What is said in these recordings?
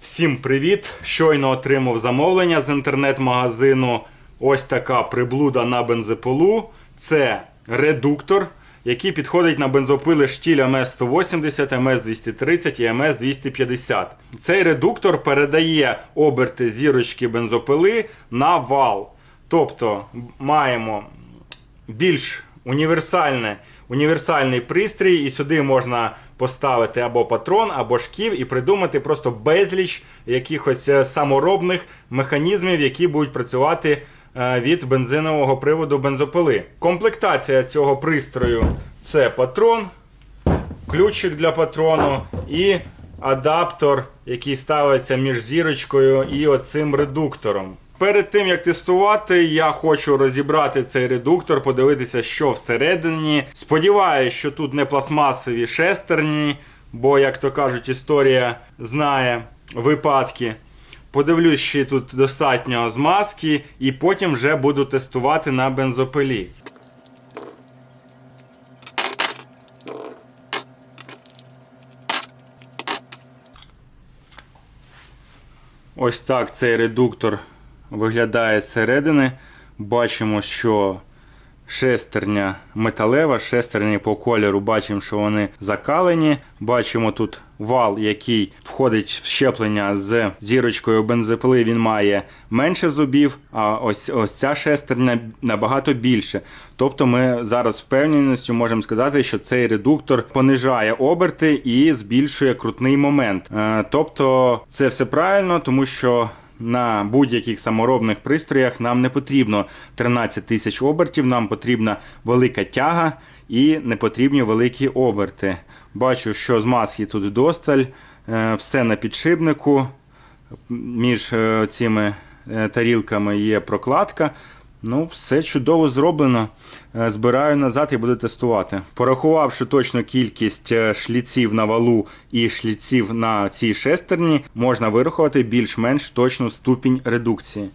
Всім привіт! Щойно отримав замовлення з інтернет-магазину. Ось така приблуда на бензопилу. Це редуктор, який підходить на бензопили штіль МС-180, МС-230 і МС-250. Цей редуктор передає оберти зірочки бензопили на вал. Тобто маємо більш універсальне, універсальний пристрій, і сюди можна поставити або патрон, або шків, і придумати просто безліч якихось е, саморобних механізмів, які будуть працювати е, від бензинового приводу бензопили. Комплектація цього пристрою це патрон, ключик для патрону і адаптер, який ставиться між зірочкою і оцим редуктором. Перед тим як тестувати, я хочу розібрати цей редуктор, подивитися, що всередині. Сподіваюсь, що тут не пластмасові шестерні, бо, як то кажуть, історія знає випадки. Подивлюсь, чи тут достатньо змазки, і потім вже буду тестувати на бензопилі. Ось так цей редуктор виглядає зсередини. Бачимо, що шестерня металева, шестерні по кольору бачимо, що вони закалені. Бачимо тут вал, який входить в щеплення з зірочкою бензопили. Він має менше зубів, а ось, ось ця шестерня набагато більше. Тобто ми зараз впевненістю можемо сказати, що цей редуктор понижає оберти і збільшує крутний момент. Е, Тобто це все правильно, тому що на будь-яких саморобних пристроях нам не потрібно 13 тисяч обертів, нам потрібна велика тяга і не потрібні великі оберти. Бачу, що з маски тут досталь, е, все на підшипнику. Між е, цими е, тарілками є прокладка. Ну, все чудово зроблено. Е, Збираю назад і буду тестувати. Порахувавши точну кількість е, шліців на валу і шліців на цій шестерні, можна вирахувати більш-менш точну ступінь редукції.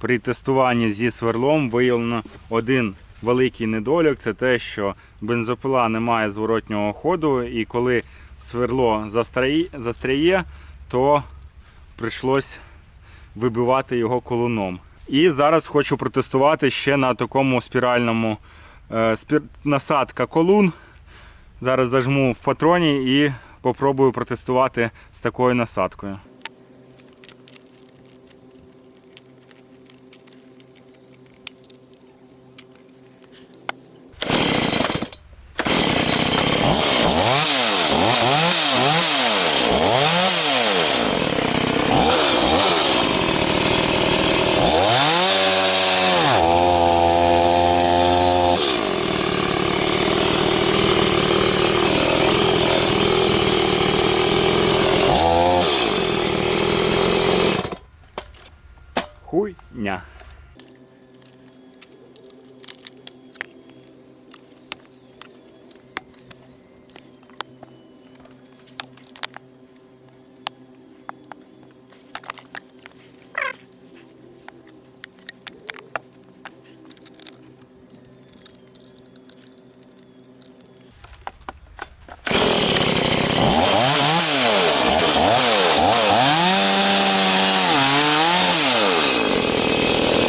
При тестуванні зі сверлом виявлено один великий недолік це те, що бензопила не має зворотнього ходу, і коли сверло застряє, то прийшлось вибивати його колуном. І зараз хочу протестувати ще на такому спіральному е, спір... насадка колун. Зараз зажму в патроні і попробую протестувати з такою насадкою.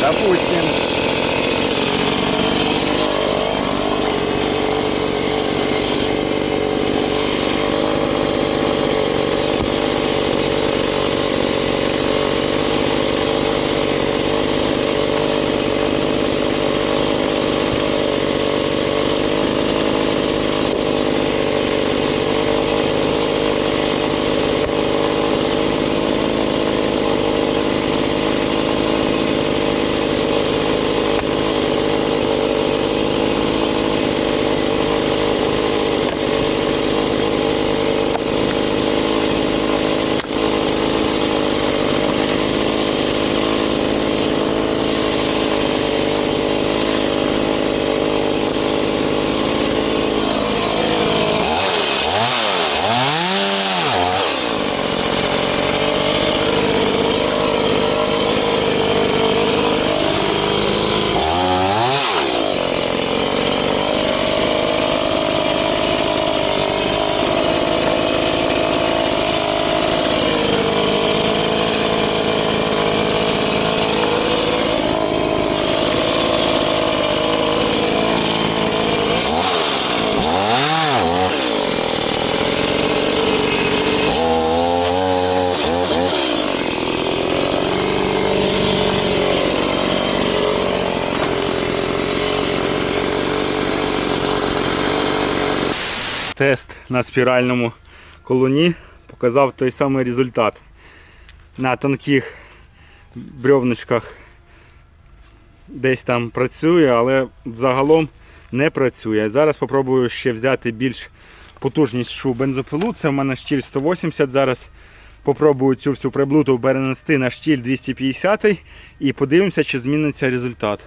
Допустим. Тест на спіральному колуні показав той самий результат. На тонких брьовничках десь там працює, але загалом не працює. Зараз спробую ще взяти більш потужнішу бензопилу. Це в мене штіль 180. Зараз попробую цю всю приблуду перенести на штіль 250 і подивимося, чи зміниться результат.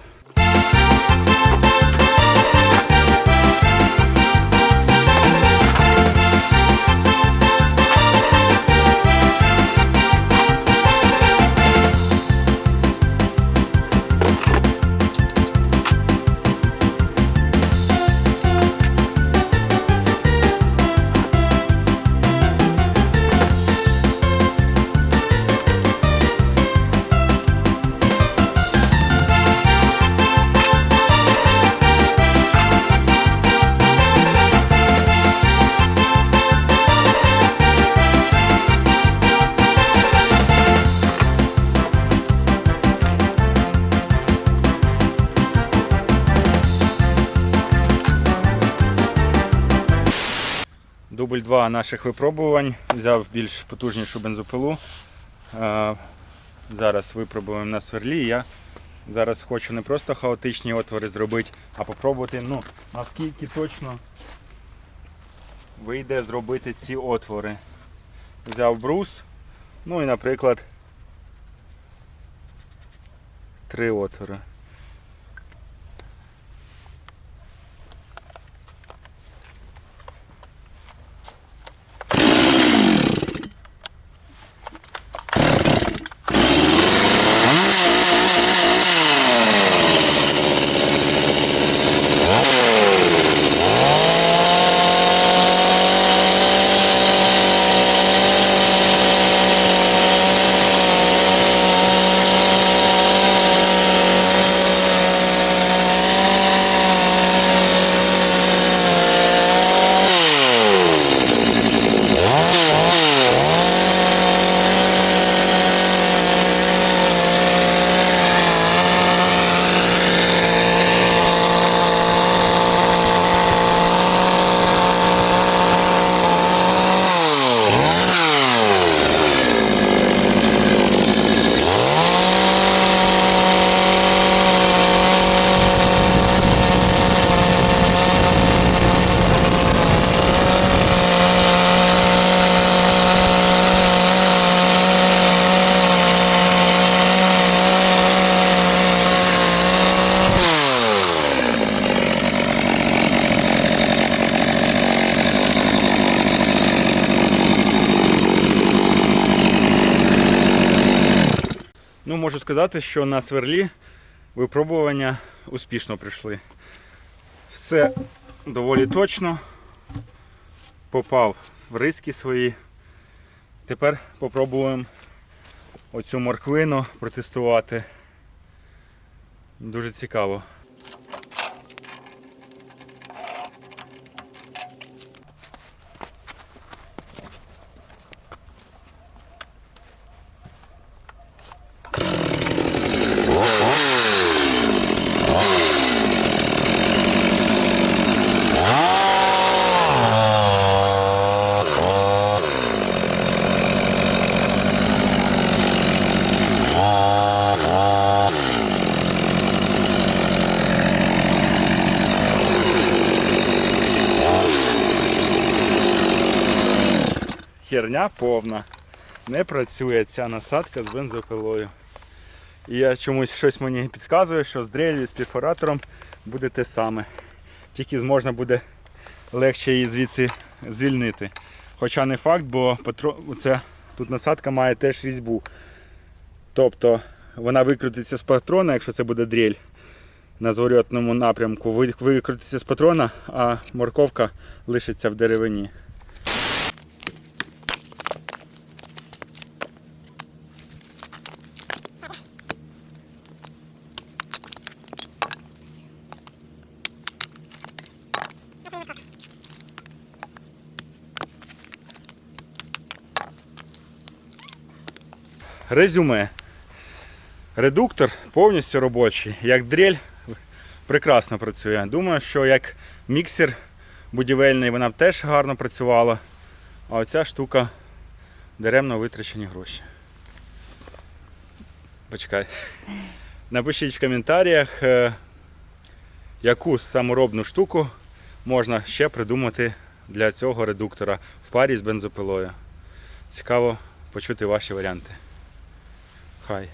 Дубль 2 наших випробувань. Взяв більш потужнішу бензопилу. Е, Зараз випробуємо на сверлі. Я зараз хочу не просто хаотичні отвори зробити, а попробувати, ну, наскільки точно вийде зробити ці отвори. Взяв брус, ну і, наприклад, три отвори. Ну, можу сказати, що на сверлі випробування успішно прийшли. Все доволі точно. Попав в риски свої. Тепер попробуємо оцю морквину протестувати. Дуже цікаво. Херня повна. Не працює ця насадка з бензопилою. І я чомусь щось мені підказує, що з дрелью, з перфоратором буде те саме. Тільки можна буде легше її звідси звільнити. Хоча не факт, бо патро... це... тут насадка має теж різьбу. Тобто вона викрутиться з патрона, якщо це буде дрель на зворотному напрямку, викрутиться з патрона, а морковка лишиться в деревині. Резюме. Редуктор повністю робочий, як дрель прекрасно працює. Думаю, що як міксер будівельний, вона б теж гарно працювала. А оця штука даремно витрачені гроші. Почекай. Напишіть в коментарях, е, яку саморобну штуку можна ще придумати для цього редуктора в парі з бензопилою. Цікаво почути ваші варіанти. Kai.